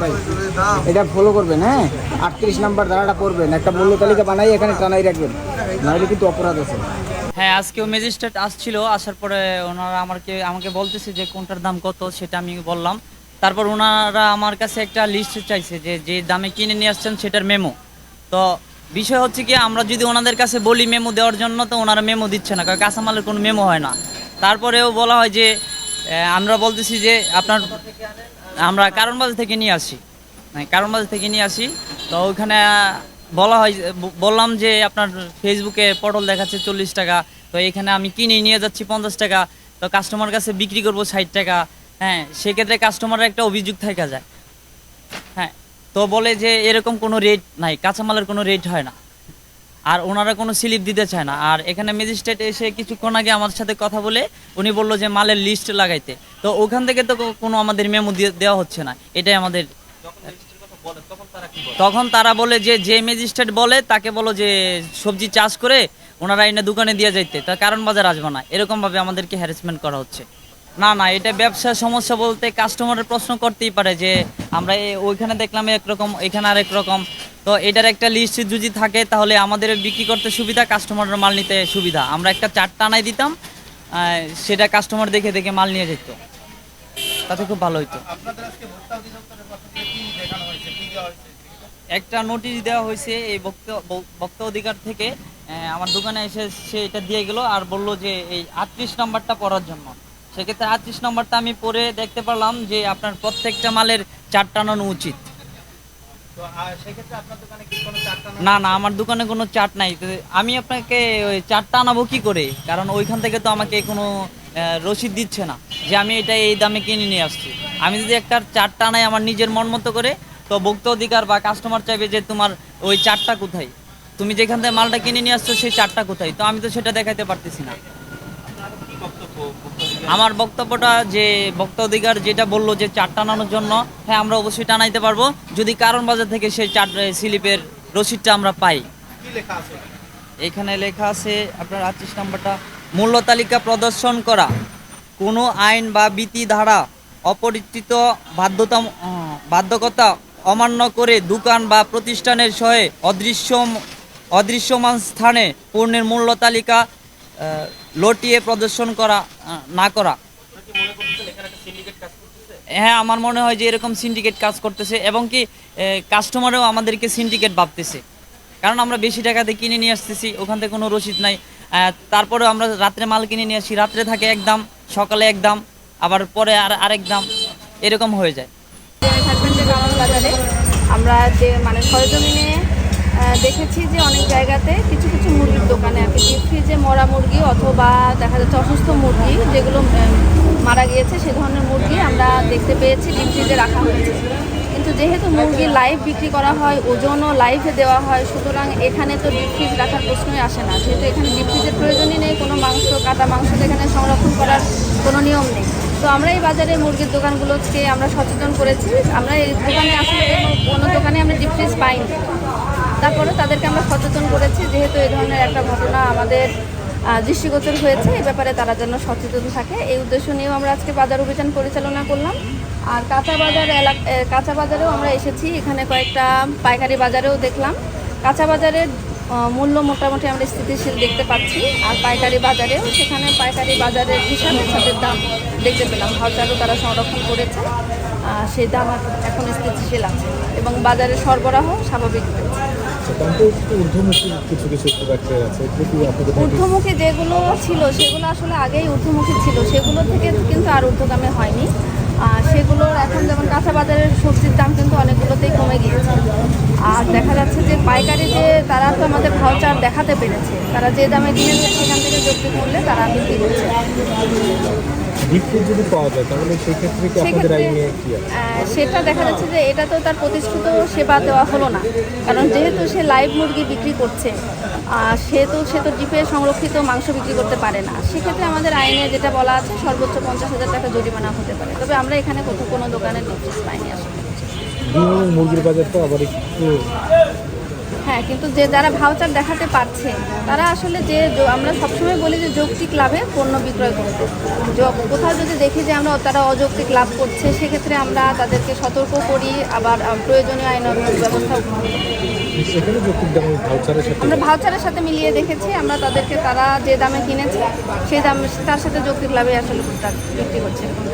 ভাই, এটা ফলো করবেন হ্যাঁ? আটত্রিশ নাম্বার ধারাটা করবেন, একটা মূল্য তালিকা বানাই, এখানে টানাই রাখবেন। নাহলে কিন্তু অপরাধ আছে। হ্যাঁ আজকেও ম্যাজিস্ট্রেট আসছিল, আসার পরে ওনারা আমাকে আমাকে বলতেছে যে কোনটার দাম কত, সেটা আমি বললাম। তারপর ওনারা আমার কাছে একটা লিস্ট চাইছে যে যে দামে কিনে নিয়ে আসছেন, সেটার মেমো তো বিষয় হচ্ছে কি, আমরা যদি ওনাদের কাছে বলি মেমো দেওয়ার জন্য, তো ওনারা মেমো দিচ্ছে না, কারণ কাঁচামালের কোনো মেমো হয় না। তারপরেও বলা হয় যে আমরা বলতেছি যে, আপনার আমরা কারণ বাজার থেকে নিয়ে আসি। মানে কারণ বাজার থেকে নিয়ে আসি। তো ওইখানে বলা হয় বললাম যে, আপনার ফেসবুকে পটল দেখাচ্ছে চল্লিশ টাকা, তো এখানে আমি কিনে নিয়ে যাচ্ছি পঞ্চাশ টাকা, তো কাস্টমার কাছে বিক্রি করব ষাট টাকা হ্যাঁ সেক্ষেত্রে কাস্টমারের একটা অভিযোগ থাকা যায়। হ্যাঁ তো বলে যে এরকম কোনো রেট নাই, কাঁচামালের কোনো রেট হয় না। আর ওনারা কোনো স্লিপ দিতে চায় না। আর এখানে ম্যাজিস্ট্রেট এসে কিছুক্ষণ আগে আমার সাথে কথা বলে উনি বলল যে মালের লিস্ট লাগাইতে। তো ওখান থেকে তো কোনো আমাদের মেমো দেওয়া হচ্ছে না। এটাই আমাদের তখন তারা বলে যে যে ম্যাজিস্ট্রেট বলে তাকে বলো যে সবজি চাষ করে ওনারা এনে দোকানে দিয়ে যাইতে। তার কারণ বাজার আসবে না। এরকমভাবে আমাদেরকে হ্যারাসমেন্ট করা হচ্ছে। না না এটা ব্যবসার সমস্যা বলতে কাস্টমারের প্রশ্ন করতেই পারে যে আমরা ওইখানে দেখলাম একরকম এখানে আরেক রকম। তো এটার একটা লিস্ট যদি থাকে তাহলে আমাদের বিক্রি করতে সুবিধা কাস্টমারের মাল নিতে সুবিধা। আমরা একটা চার টানাই দিতাম সেটা কাস্টমার দেখে দেখে মাল নিয়ে যেত। তাতে খুব ভালো হতো একটা নোটিশ দেওয়া হয়েছে এই বক্তা অধিকার থেকে আমার দোকানে এসে সে এটা দিয়ে গেল আর বলল যে এই আটত্রিশ নাম্বারটা পড়ার জন্য। সেক্ষেত্রে আটত্রিশ নম্বরটা আমি পরে দেখতে পারলাম যে আপনার প্রত্যেকটা মালের চার টানানো উচিত। না না আমার দোকানে কোনো চাট নাই। আমি আপনাকে ওই চারটা আনাবো কি করে? কারণ ওইখান থেকে তো আমাকে কোনো রসিদ দিচ্ছে না যে আমি এটা এই দামে কিনে নিয়ে আসছি। আমি যদি একটা চারটা আনাই আমার নিজের মন মতো করে তো ভোক্তা অধিকার বা কাস্টমার চাইবে যে তোমার ওই চারটা কোথায়? তুমি যেখান থেকে মালটা কিনে নিয়ে আসছো সেই চারটা কোথায়? তো আমি তো সেটা দেখাতে পারতেছি না। আমার বক্তব্যটা যে বক্তা অধিকার যেটা বলল যে চার টানানোর জন্য হ্যাঁ আমরা অবশ্যই টানাইতে পারব। যদি কারণ বাজার থেকে সেই চার স্লিপের রসিদটা আমরা পাই। এখানে লেখা আছে, আপনার আটত্রিশ নাম্বারটা, মূল্য তালিকা প্রদর্শন করা। কোনো আইন বা বিধি ধারা অপরিচিত বাধ্যতা বাধ্যকতা অমান্য করে দোকান বা প্রতিষ্ঠানের সহে অদৃশ্য, অদৃশ্যমান স্থানে পণ্যের মূল্য তালিকা লটিয়ে প্রদর্শন করা না করা। হ্যাঁ আমার মনে হয় যে এরকম সিন্ডিকেট কাজ করতেছে এবং কি কাস্টমারও আমাদেরকে সিন্ডিকেট ভাবতেছে। কারণ আমরা বেশি টাকাতে কিনে নিয়ে আসতেছি ওখান থেকে কোনো রসিদ নাই। আহ, তারপরেও আমরা রাত্রে মাল কিনে নিয়ে আসি রাত্রে থাকে এক দাম সকালে এক দাম আবার পরে আর আরেক দাম এরকম হয়ে যায়। আমরা যে মানে সরজমিনে দেখেছি যে অনেক জায়গাতে কিছু কিছু মুরগির দোকানে আর কি ফ্রিজে মরা মুরগি অথবা দেখা যাচ্ছে অসুস্থ মুরগি যেগুলো মারা গিয়েছে, সে ধরনের মুরগি আমরা দেখতে পেয়েছি ডিপ ফ্রিজে রাখা হয়েছে। কিন্তু যেহেতু মুরগি লাইভ বিক্রি করা হয়, ওজনও লাইভে দেওয়া হয়, সুতরাং এখানে তো ডিপ ফ্রিজ রাখার প্রশ্নই আসে না। যেহেতু এখানে ডিপ ফ্রিজের প্রয়োজনই নেই, কোনো মাংস কাটা মাংস এখানে সংরক্ষণ করার কোনো নিয়ম নেই। তো আমরা এই বাজারে মুরগির দোকানগুলোকে আমরা সচেতন করেছি। আমরা এই দোকানে আসলে কোনো দোকানে আমরা ডিপ ফ্রিজ পাইনি। তারপরে তাদেরকে আমরা সচেতন করেছি, যেহেতু এই ধরনের একটা ঘটনা আমাদের দৃষ্টিগোচর হয়েছে এই ব্যাপারে তারা যেন সচেতন থাকে। এই উদ্দেশ্য নিয়েও আমরা আজকে বাজার অভিযান পরিচালনা করলাম। আর কাঁচা বাজার এলাকা কাঁচা বাজারেও আমরা এসেছি, এখানে কয়েকটা পাইকারি বাজারেও দেখলাম। কাঁচা বাজারের মূল্য মোটামুটি আমরা স্থিতিশীল দেখতে পাচ্ছি, আর পাইকারি বাজারেও সেখানে পাইকারি বাজারের হিসাবে ছাদের দাম দেখতে পেলাম, ভাউচারও তারা সংরক্ষণ করেছে। সেই দাম এখন- স্থিতিশীল আছে এবং বাজারে সরবরাহ স্বাভাবিক একটু ঊর্ধ্বমুখী যেগুলো ছিল, সেগুলো আসলে আগেই ঊর্ধ্বমুখী ছিল। সেগুলো থেকে কিন্তু আর ঊর্ধ্বগামী হয়নি। আর সেগুলোর এখন যেমন কাঁচা বাজারের সবজির দাম কিন্তু অনেকগুলোতেই কমে গিয়েছে। আর দেখা যাচ্ছে যে পাইকারি যে তারা তো আমাদের ভাউচার দেখাতে পেরেছে তারা যে দামে নিয়ে সেখান থেকে যৌক্তিক করলে তারা বিক্রি করছে। যদি পাওয়া যায় তাহলে সেই কি আপনাদের সেক্ষেত্রে কি সেটা দেখা যাচ্ছে যে এটা তো তার প্রতিষ্ঠিত সেবা দেওয়া হলো না। কারণ যেহেতু সে লাইভ মুরগি বিক্রি করছে আহ, তো সে তো ডিপে সংরক্ষিত মাংস বিক্রি করতে পারে না। সেক্ষেত্রে আমাদের আইনে যেটা বলা আছে সর্বোচ্চ পঞ্চাশ হাজার টাকা জরিমানা হতে পারে। তবে আমরা এখানে কোথাও কোনো দোকানে নোটিশ পাইনি আসলে। মুরগির বাজার তো আবার একটু হ্যাঁ কিন্তু যে যারা ভাউচার দেখাতে পারছে তারা আসলে যে আমরা সবসময় বলি যে যৌক্তিক লাভে পণ্য বিক্রয় করতে। কোথাও যদি দেখি যে আমরা তারা অযৌক্তিক লাভ করছে সেক্ষেত্রে আমরা তাদেরকে সতর্ক করি আবার প্রয়োজনীয় আইনানুগ ব্যবস্থা আমরা ভাউচারের সাথে মিলিয়ে দেখেছি, আমরা তাদেরকে, তারা যে দামে কিনেছে, সেই দাম, তার সাথে যৌক্তিক লাভে আসলে বিক্রি করছে এরকম।